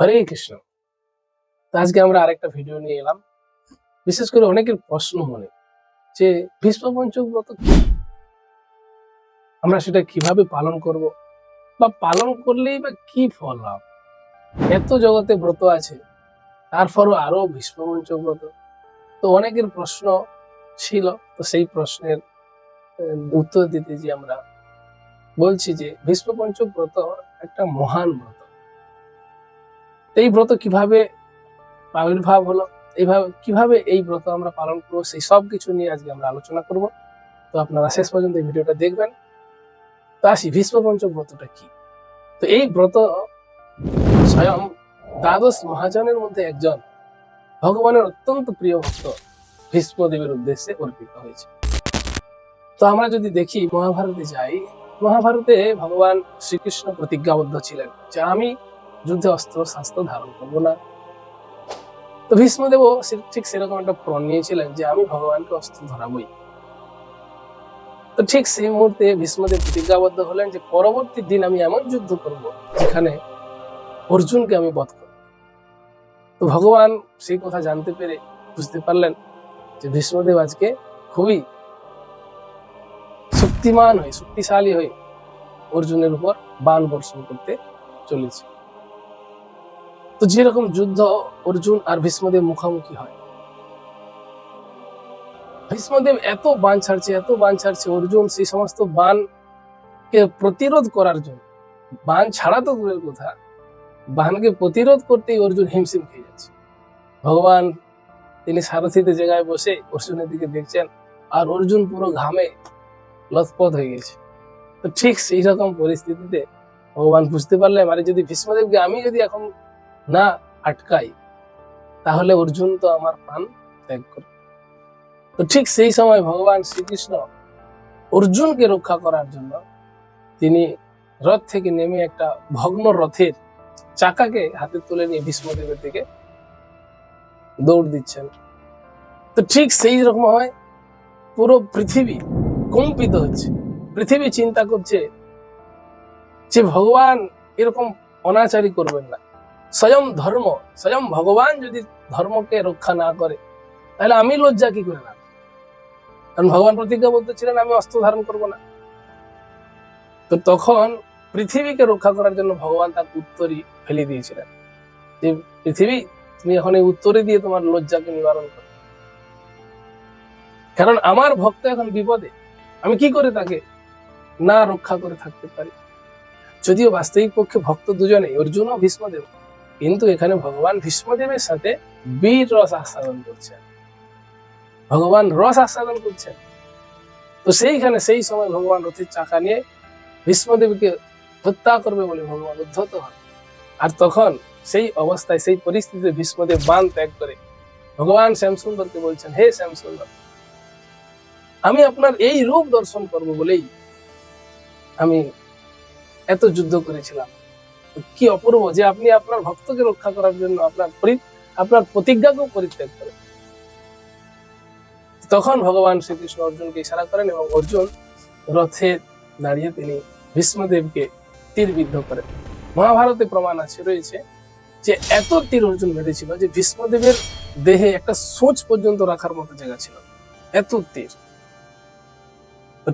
হরে কৃষ্ণ। তো আজকে আমরা আরেকটা ভিডিও নিয়ে এলাম। বিশেষ করে অনেকের প্রশ্ন মনে, যে ভীষ্ম পঞ্চক ব্রত আমরা সেটা কীভাবে পালন করব? বা পালন করলেই বা কি ফল লাভ? এত জগতে ব্রত আছে তারপরও আরও ভীষ্ম পঞ্চক ব্রত। তো অনেকের প্রশ্ন ছিল, তো সেই প্রশ্নের উত্তর দিতে যে আমরা বলছি যে ভীষ্ম পঞ্চক ব্রত একটা মহান ব্রত। এই ব্রত কীভাবে আবির্ভাব হলো, এইভাবে কীভাবে এই ব্রত আমরা পালন করব, সেই সব কিছু নিয়ে আজকে আমরা আলোচনা করব। তো আপনারা শেষ পর্যন্ত এই ভিডিওটা দেখবেন। তো আসি, ভীষ্ম পঞ্চক ব্রতটা কি? তো এই ব্রত স্বয়ং দ্বাদশ মহাজনের মধ্যে একজন ভগবানের অত্যন্ত প্রিয় ভক্ত ভীষ্মদেবের উদ্দেশ্যে অর্পিত হয়েছে। তো আমরা যদি দেখি, মহাভারতে যাই, মহাভারতে ভগবান শ্রীকৃষ্ণ প্রতিজ্ঞাবদ্ধ ছিলেন যে আমি যুদ্ধে অস্ত্র শাস্ত্র ধারণ করব না। তো ভীষ্মদেবও সে- ঠিক সেরকম একটা প্রণ নিয়েছিলেন যে আমি ভগবানকে অস্ত্র ধরাবই। তো ঠিক সেই মুহূর্তে ভীষ্মদেব প্রতিজ্ঞাবদ্ধ হলেন যে পরবর্তী দিন আমি এমন যুদ্ধ করব যেখানে অর্জুনকে আমি বধ করব। তো ভগবান সেই কথা জানতে পেরে বুঝতে পারলেন যে ভীষ্মদেব আজকে খুবই শক্তিমান হয়ে, শক্তিশালী হয়ে অর্জুনের উপর বাণ বর্ষণ করতে চলেছে। তো যেরকম যুদ্ধ অর্জুন আর ভীষ্মদেব মুখোমুখি হয়। ভীষ্মদেব এত বান ছাড়ছে, এত বান ছাড়ছে অর্জুন সেই সমস্ত বানকে প্রতিরোধ করার জন্য। বান ছাড়া তো দূরের কথা, বানকে প্রতিরোধ করতেই অর্জুন হিমশিম খেয়ে যাচ্ছে। ভগবান তিনি সারথিতে জায়গায় বসে অর্জুনের দিকে দেখছেন আর অর্জুন পুরো ঘামে লথপথ হয়ে গেছে। তো ঠিক সেই রকম পরিস্থিতিতে ভগবান বুঝতে পারলেন আরে যদি ভীষ্মদেবকে আমি যদি এখন না আটকাই, তাহলে অর্জুন তো আমার প্রাণ ত্যাগ করবে তো ঠিক সেই সময় ভগবান শ্রীকৃষ্ণ অর্জুনকে রক্ষা করার জন্য তিনি রথ থেকে নেমে একটা ভগ্ন রথের চাকাকে হাতে তুলে নিয়ে ভীষ্মদেবের দিকে দৌড় দিচ্ছেন। তো ঠিক সেই রকম হয়, পুরো পৃথিবী কম্পিত হচ্ছে। পৃথিবী চিন্তা করছে যে ভগবান এরকম অনাচারী করবেন না। স্বয়ং ধর্ম, স্বয়ং ভগবান যদি ধর্মকে রক্ষা না করে, তাহলে আমি লজ্জা কি করে না? কারণ ভগবান প্রতিজ্ঞা বলতে ছিলেন, আমি অস্ত্র ধারণ করব না। তো তখন পৃথিবীকে রক্ষা করার জন্য ভগবান তার উত্তরই ফেলে দিয়েছিলেন। যে, পৃথিবী, তুমি এখন এই উত্তরে দিয়ে তোমার লজ্জাকে নিবারণ করো। কারণ আমার ভক্ত এখন বিপদে। আমি কি করে তাকে না রক্ষা করে থাকতে পারি? যদিও বাস্তবিক পক্ষে ভক্ত দুজনে অর্জুন ও ভীষ্মদেব। কিন্তু এখানে ভগবান ভীষ্মদেবের সাথে বীর রস আস্বাদন করছেন। ভগবান রস আস্বাদন করছেন। তো সেইখানে সেই সময় ভগবান রথের চাকা নিয়ে ভীষ্মদেবকে হত্যা করবে বলে ভগবান উদ্ধত হন। আর তখন সেই অবস্থায়, সেই পরিস্থিতিতে ভীষ্মদেব বান ত্যাগ করে ভগবান শ্যামসুন্দরকে বলছেন, হে শ্যামসুন্দর, আমি আপনার এই রূপ দর্শন করব বলেই আমি এত যুদ্ধ করেছিলাম। কি অপূর্ব যে আপনি আপনার ভক্তকে রক্ষা করার জন্য আপনার আপনার প্রতিজ্ঞাকেও পরিত্যাগ করেন। তখন ভগবান শ্রীকৃষ্ণ অর্জুনকে ইশারা করেন এবং অর্জুন রথে দাঁড়িয়ে তিনি ভীষ্মদেবকে তীর বিদ্ধ করেন। মহাভারতে প্রমাণ আছে, রয়েছে যে এত তীর অর্জুন বেঁধেছিল যে ভীষ্মদেবের দেহে একটা সোচ পর্যন্ত রাখার মতো জায়গা ছিল। এত তীর।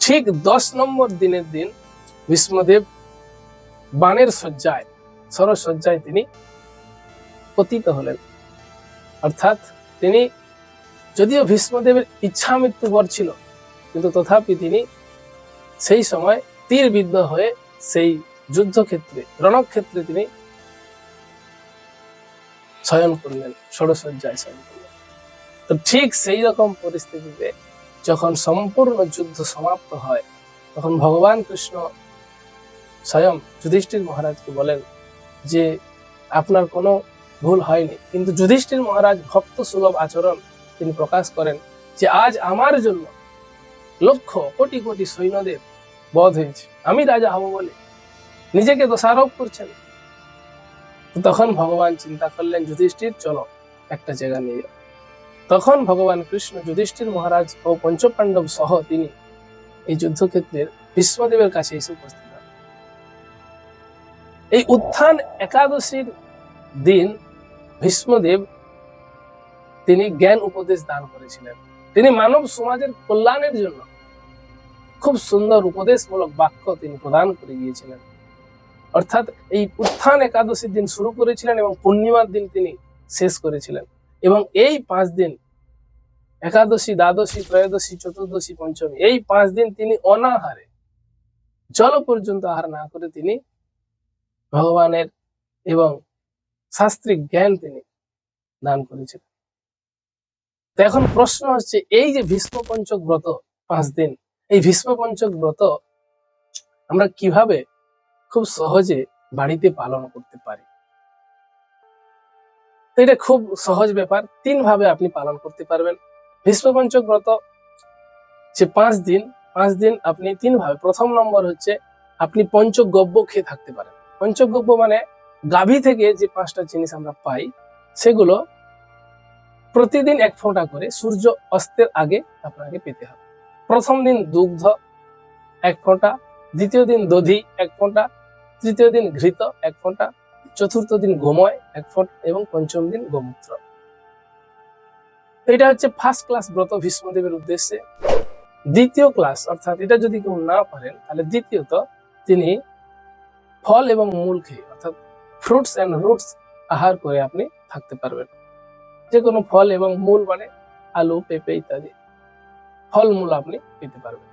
ঠিক দশ নম্বর দিনের দিন ভীষ্মদেব বাণের শয্যায় সরসজ্জায় তিনি পতিত হলেন। অর্থাৎ তিনি যদিও ভীষ্মদেবের ইচ্ছা মৃত্যু বর ছিল, কিন্তু তথাপি তিনি সেই সময় তীর বিদ্ধ হয়ে সেই যুদ্ধক্ষেত্রে, রণক্ষেত্রে তিনি শয়ন করলেন ষড়সজ্জায় শয়ন করলেন। তো ঠিক সেই রকম পরিস্থিতিতে যখন সম্পূর্ণ যুদ্ধ সমাপ্ত হয়, তখন ভগবান কৃষ্ণ স্বয়ং যুধিষ্ঠির মহারাজকে বলেন যে, আপনার কোনো ভুল হয়নি। কিন্তু যুধিষ্ঠির মহারাজ ভক্ত সুলভ আচরণ তিনি প্রকাশ করেন যে, আজ আমার জন্য লক্ষ কোটি কোটি সৈন্যদের বধ হয়েছে। আমি রাজা হব বলে নিজেকে দোষারোপ করছেন? তখন ভগবান চিন্তা করলেন, যুধিষ্ঠির, চলো একটা জায়গা নিয়ে তখন ভগবান কৃষ্ণ যুধিষ্ঠির মহারাজ ও পঞ্চপাণ্ডব সহ তিনি এই যুদ্ধক্ষেত্রের ভীষ্মদেবের কাছে এসে উপস্থিত এই উত্থান একাদশীর দিন ভীষ্মদেব তিনি জ্ঞান উপদেশ দান করেছিলেন। তিনি মানব সমাজের কল্যাণের জন্য খুব সুন্দর উপদেশমূলক বাক্য তিনি প্রদান করে গিয়েছিলেন। অর্থাৎ এই উত্থান একাদশীর দিন শুরু করেছিলেন এবং পূর্ণিমার দিন তিনি শেষ করেছিলেন। এবং এই পাঁচ দিন, একাদশী, দ্বাদশী, ত্রয়োদশী, চতুর্দশী, পঞ্চমী, এই পাঁচ দিন তিনি অনাহারে জল পর্যন্ত আহার না করে তিনি ভগবানের এবং শাস্ত্রিক জ্ঞান তিনি দান করেছিলেন। এখন প্রশ্ন হচ্ছে, এই যে ভীষ্ম পঞ্চক ব্রত পাঁচ দিন, এই ভীষ্ম পঞ্চক ব্রত আমরা কীভাবে খুব সহজে বাড়িতে পালন করতে পারি? এটা খুব সহজ ব্যাপার, তিন ভাবে আপনি পালন করতে পারবেন। ভীষ্ম পঞ্চক ব্রত যে পাঁচ দিন পাঁচ দিন আপনি তিন ভাবে, প্রথম নম্বর হচ্ছে আপনি পঞ্চগব্য খেয়ে থাকতে পারেন। পঞ্চগব্য মানে গাভী থেকে যে পাঁচটা জিনিস আমরা পাই, সেগুলো প্রতিদিন এক ফোঁটা করে সূর্য অস্তের আগে আপনাকে পেতে হবে। প্রথম দিন দুগ্ধ এক ফোঁটা, দ্বিতীয় দিন দধি এক ফোঁটা, তৃতীয় দিন ঘৃত এক ফোঁটা, চতুর্থ দিন গোময় এক ফোঁটা এবং পঞ্চম দিন গোমূত্র। এটা হচ্ছে ফার্স্ট ক্লাস ব্রত ভীষ্মদেবের উদ্দেশ্যে। দ্বিতীয় ক্লাস অর্থাৎ এটা যদি কেউ না পারেন, তাহলে দ্বিতীয়ত তিনি ফল এবং মূল খেয়ে, অর্থাৎ ফ্রুটস অ্যান্ড রুটস আহার করে আপনি থাকতে পারবেন। যে কোনো ফল এবং মূল মানে আলু, পেঁপে ইত্যাদি ফলমূল আপনি পেতে পারবেন।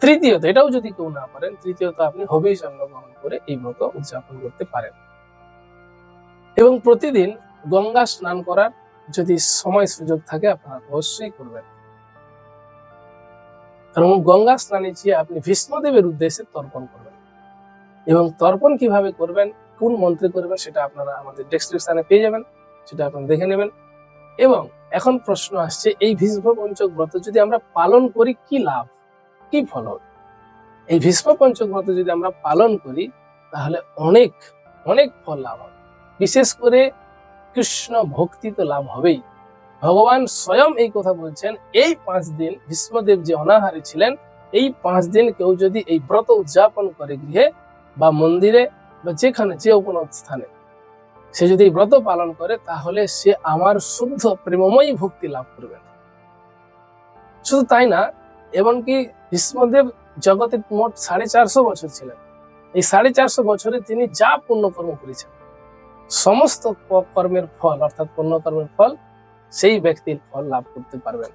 তৃতীয়ত, এটাও যদি কেউ না পারেন, তৃতীয়ত আপনি হবিষ গ্রহণ করে এই ব্রত উদযাপন করতে পারেন। এবং প্রতিদিন গঙ্গা স্নান করার যদি সময় সুযোগ থাকে, আপনারা অবশ্যই করবেন। কারণ গঙ্গা স্নানে গিয়ে আপনি ভীষ্মদেবের উদ্দেশ্যে তর্পণ করবেন। এবং তর্পণ কীভাবে করবেন, কোন মন্ত্রে করবেন সেটা আপনারা আমাদের ডেসক্রিপশনে পেয়ে যাবেন, সেটা আপনারা দেখে নেবেন। এবং এখন প্রশ্ন আসছে, এই ভীষ্ম পঞ্চক ব্রত যদি আমরা পালন করি, কি লাভ, কি ফল এই ভীষ্ম পঞ্চক ব্রত যদি আমরা পালন করি, তাহলে অনেক অনেক ফল লাভ হবে। বিশেষ করে কৃষ্ণ ভক্তি তো লাভ হবেই। ভগবান স্বয়ং এই কথা বলছেন, এই পাঁচ দিন ভীষ্মদেব যে অনাহারে ছিলেন, এই পাঁচ দিন কেউ যদি এই ব্রত উদযাপন করে গৃহে বা মন্দিরে বা যেখানে, যে কোনো স্থানে সে যদি ব্রত পালন করে, তাহলে সে আমার শুদ্ধ প্রেমময়ী ভক্তি লাভ করবে শুধু তাই না, এমনকি ভীষ্মদেব জগতে মোট সাড়ে চারশো বছর ছিলেন। এই সাড়ে চারশো বছরে তিনি যা পুণ্যকর্ম করেছেন, সমস্ত কর্মের ফল, অর্থাৎ পুণ্যকর্মের ফল, সেই ব্যক্তির ফল লাভ করতে পারবেন।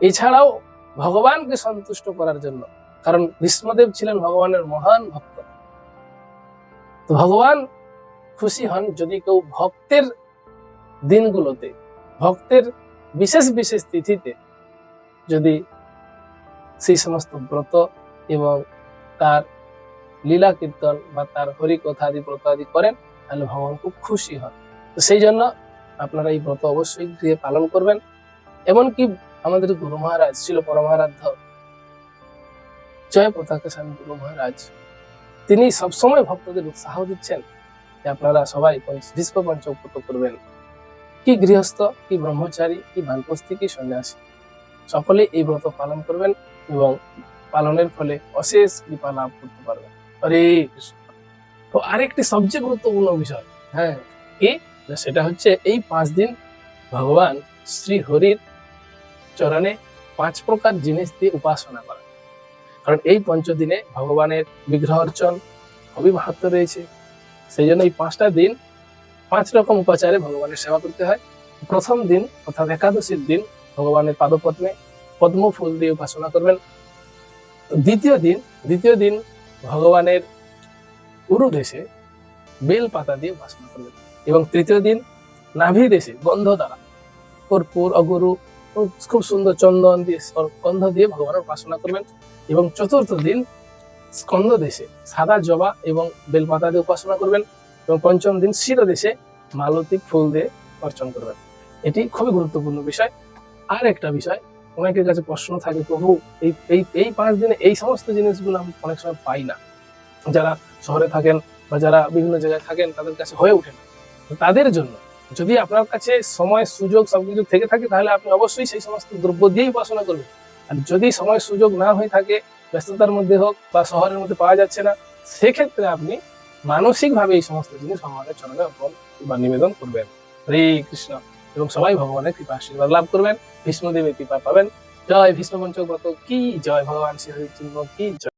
এছাড়াও ভগবানকে সন্তুষ্ট করার জন্য কারণ ভীষ্মদেব ছিলেন ভগবানের মহান ভক্ত। তো ভগবান খুশি হন যদি কেউ ভক্তের দিনগুলোতে, ভক্তের বিশেষ বিশেষ তিথিতে যদি সেই সমস্ত ব্রত এবং তার লীলা কীর্তন বা তার হরি কথা আদি, ব্রত আদি করেন, তাহলে ভগবান খুব খুশি হন। তো সেই জন্য আপনারা এই ব্রত অবশ্যই গৃহে পালন করবেন। এমনকি আমাদের গুরু মহারাজ ছিল পরমারাধ্য জয় পতাকা স্বামী গুরু মহারাজ। তিনি সবসময় ভক্তদের উৎসাহ দিচ্ছেন যে আপনারা সবাই ভীষ্ম পঞ্চব্রত করবেন। কি গৃহস্থ, কি ব্রহ্মচারী, কি বানপ্রস্থি, কি সন্ন্যাসী। সকলে এই ব্রত পালন করবেন এবং পালনের ফলে অশেষ কৃপা লাভ করতে পারবেন। হরে কৃষ্ণ। তো আরেকটি সবচেয়ে গুরুত্বপূর্ণ বিষয় হ্যাঁ কি? সেটা হচ্ছে এই পাঁচ দিন ভগবান শ্রী হরির চরণে পাঁচ প্রকার জিনিস দিয়ে উপাসনা করা কারণ এই পঞ্চদিনে ভগবানের বিগ্রহ অর্চন খুবই মাহাত্ম রয়েছে। সেই জন্য এই পাঁচটা দিন পাঁচ রকম উপাচারে ভগবানের সেবা করতে হয়। প্রথম দিন অর্থাৎ একাদশীর দিন ভগবানের পাদপদ্মে পদ্ম ফুল দিয়ে উপাসনা করবেন। দ্বিতীয় দিন দ্বিতীয় দিন ভগবানের উরু দেশে বেল পাতা দিয়ে উপাসনা করবেন। এবং তৃতীয় দিন নাভি দেশে গন্ধ দ্বারা কর্পূর অগরু খুব সুন্দর চন্দন দিয়ে গন্ধ দিয়ে ভগবানের উপাসনা করবেন এবং চতুর্থ দিন স্কন্দ দেশে, সাদা জবা এবং বেলপাতা দিয়ে উপাসনা করবেন এবং পঞ্চম দিন শির দেশে মালতী ফুল দিয়ে অর্চন করবেন। এটি খুবই গুরুত্বপূর্ণ বিষয়। আর একটা বিষয়, অনেকের কাছে প্রশ্ন থাকে, প্রভু, এই এই এই পাঁচ দিনে এই সমস্ত জিনিসগুলো আমি অনেক সময় পাই না। যারা শহরে থাকেন বা যারা বিভিন্ন জায়গায় থাকেন, তাদের কাছে হয়ে ওঠেন তাদের জন্য যদি আপনার কাছে সময়, সুযোগ সবকিছু থেকে থাকে, তাহলে আপনি অবশ্যই সেই সমস্ত দ্রব্য দিয়েই উপাসনা করবেন। আর যদি সময়, সুযোগ না হয়ে থাকে, ব্যস্ততার মধ্যে হোক বা শহরের মধ্যে পাওয়া যাচ্ছে না, সেক্ষেত্রে আপনি মানসিকভাবে এই সমস্ত জিনিস ভগবানের চরণে অর্পণ বা নিবেদন করবেন। হরে কৃষ্ণ। এবং সবাই ভগবানের কৃপা আশীর্বাদ লাভ করবেন। ভীষ্মদেবের কৃপা পাবেন। জয় ভীষ্ম পঞ্চব্রত কি জয় ভগবান শ্রী হরিচন্দ্র কি জয়